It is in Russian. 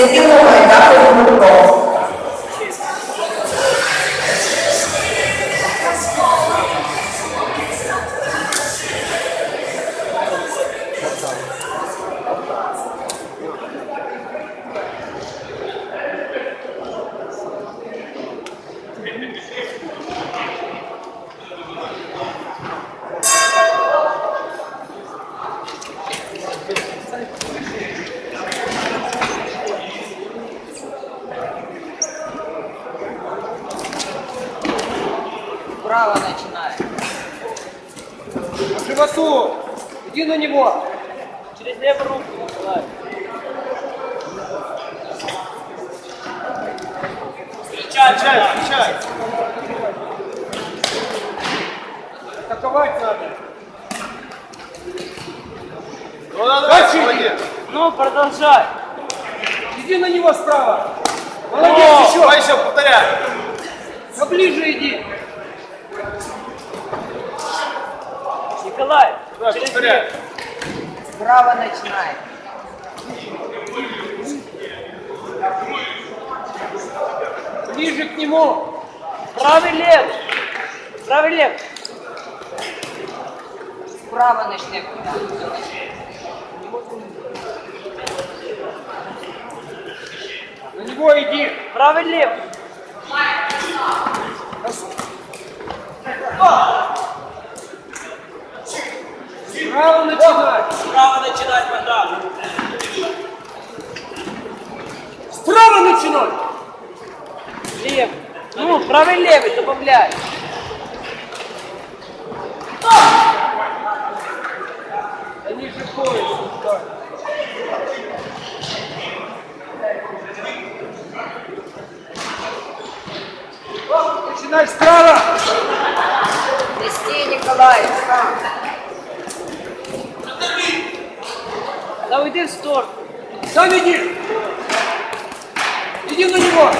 谁给我买打火机的包？Thank you. Начинает. По животу! Иди на него! Через левую руку Николай. Встречай, встречай! Атаковать надо! Ну, надо, Дальше. Ну, продолжай. Иди на него справа! Молодец, О, еще! давай еще, повторяй. Поближе иди! Николай, Давай, через. Справа начинает. Ближе к нему! Правый левый. Правый левый. Справа начнем. На него иди! Правый левый. Справа начинай! Справа начинать пода. Справа начинай! Левый. Ну, правый левый добавляй. Да ниже пояса! Начинай справа! Нести Николай, Да уйди в сторону. Сам иди! Иди на него!